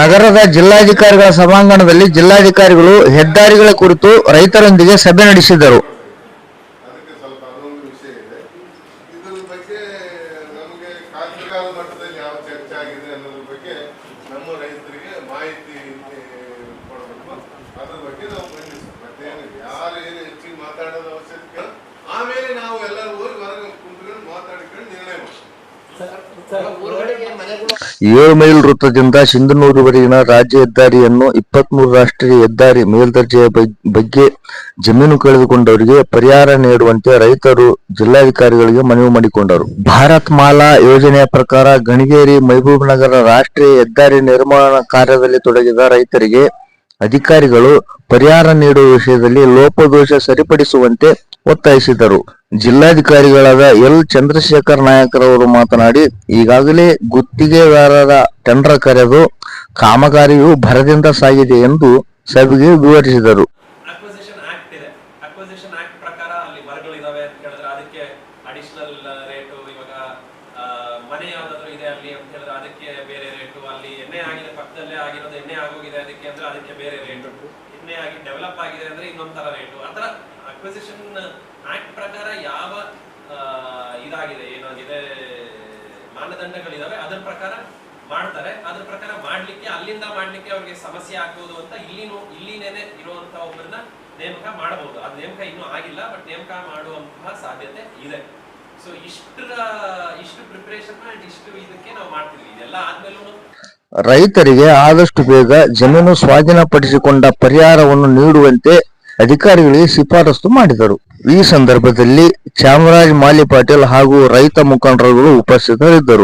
ನಗರದ ಜಿಲ್ಲಾಧಿಕಾರಿಗಳ ಸಭಾಂಗಣದಲ್ಲಿ ಜಿಲ್ಲಾಧಿಕಾರಿಗಳು ಹೆದ್ದಾರಿಗಳ ಕುರಿತು ರೈತರೊಂದಿಗೆ ಸಭೆ ನಡೆಸಿದರು. ಮಾಹಿತಿ ಏಳು ಮೈಲ್ ವೃತ್ತದಿಂದ ಸಿಂಧನೂರುವರೆಗಿನ ರಾಜ್ಯ ಹೆದ್ದಾರಿಯನ್ನು ಇಪ್ಪತ್ಮೂರು ರಾಷ್ಟ್ರೀಯ ಹೆದ್ದಾರಿ ಮೇಲ್ದರ್ಜೆಯ ಬಗ್- ಬಗ್ಗೆ ಜಮೀನು ಕಳೆದುಕೊಂಡವರಿಗೆ ಪರಿಹಾರ ನೀಡುವಂತೆ ರೈತರು ಜಿಲ್ಲಾಧಿಕಾರಿಗಳಿಗೆ ಮನವಿ ಮಾಡಿಕೊಂಡರು. ಭಾರತ್ ಮಾಲಾ ಯೋಜನೆಯ ಪ್ರಕಾರ ಗಣಿಗೇರಿ ಮಹಬೂಬ್ ನಗರ ರಾಷ್ಟ್ರೀಯ ಹೆದ್ದಾರಿ ನಿರ್ಮಾಣ ಕಾರ್ಯದಲ್ಲಿ ತೊಡಗಿದ ರೈತರಿಗೆ ಅಧಿಕಾರಿಗಳು ಪರಿಹಾರ ನೀಡುವ ವಿಷಯದಲ್ಲಿ ಲೋಪದೋಷ ಸರಿಪಡಿಸುವಂತೆ ಒತ್ತಾಯಿಸಿದರು. ಜಿಲ್ಲಾಧಿಕಾರಿಗಳಾದ ಎಲ್. ಚಂದ್ರಶೇಖರ್ ನಾಯಕರವರು ಮಾತನಾಡಿ, ಈಗಾಗಲೇ ಗುತ್ತಿಗೆದಾರರ ಟೆಂಡರ್ ಕರೆದು ಕಾಮಗಾರಿಯು ಭರದಿಂದ ಸಾಗಿದೆ ಎಂದು ಸಭೆಗೆ ವಿವರಿಸಿದರು. ಅದಕ್ಕೆ ರೇಟು ಬೇರೆ ರೇಟು ಅಲ್ಲಿ ಆಗಿರೋದು ಎಣ್ಣೆ ಆಗೋಗಿದೆ ಅದಕ್ಕೆ ಅಂದ್ರೆ ಅದಕ್ಕೆ ಬೇರೆ ರೇಟು ಎಣ್ಣೆ ಆಗಿ ಡೆವಲಪ್ ಆಗಿದೆ ಅಂದ್ರೆ ಇನ್ನೊಂಥರ ರೇಟು ಆತರ ಅಕ್ವಿಸಿಷನ್ ಆಕ್ಟ್ ಪ್ರಕಾರ ಯಾವ ಇದಾಗಿದೆ, ಏನಾಗಿದೆ, ಮಾನದಂಡಗಳಿದಾವೆ, ಅದರ ಪ್ರಕಾರ ಮಾಡ್ತಾರೆ. ಅದ್ರ ಪ್ರಕಾರ ಮಾಡ್ಲಿಕ್ಕೆ, ಅಲ್ಲಿಂದ ಮಾಡ್ಲಿಕ್ಕೆ ಅವ್ರಿಗೆ ಸಮಸ್ಯೆ ಆಗ್ಬೋದು ಅಂತ ಇಲ್ಲಿನೂ, ಇಲ್ಲಿನೇನೆ ಇರುವಂತ ಒಬ್ಬರನ್ನ ನೇಮಕ ಮಾಡಬಹುದು ಅದ್ ನೇಮಕ ಇನ್ನೂ ಆಗಿಲ್ಲ ಬಟ್ ನೇಮಕ ಮಾಡುವಂತಹ ಸಾಧ್ಯತೆ ಇದೆ. ಸೊ ಇಷ್ಟರ, ಇಷ್ಟು ಪ್ರಿಪರೇಷನ್ ಅಂಡ್ ಇಷ್ಟು ಇದಕ್ಕೆ ನಾವು ಮಾಡ್ತೀವಿ. ಇದೆಲ್ಲ ಆದ್ಮೇಲೂ ರೈತರಿಗೆ ಆದಷ್ಟು ಬೇಗ ಜಮೀನು ಸ್ವಾಧೀನಪಡಿಸಿಕೊಂಡ ಪರಿಹಾರವನ್ನು ನೀಡುವಂತೆ ಅಧಿಕಾರಿಗಳಿಗೆ ಶಿಫಾರಸು ಮಾಡಿದರು. ಈ ಸಂದರ್ಭದಲ್ಲಿ ಚಾಮರಾಜ್ ಮಾಲಿ ಪಾಟೀಲ್ ಹಾಗೂ ರೈತ ಮುಖಂಡರುಗಳು ಉಪಸ್ಥಿತರಿದ್ದರು.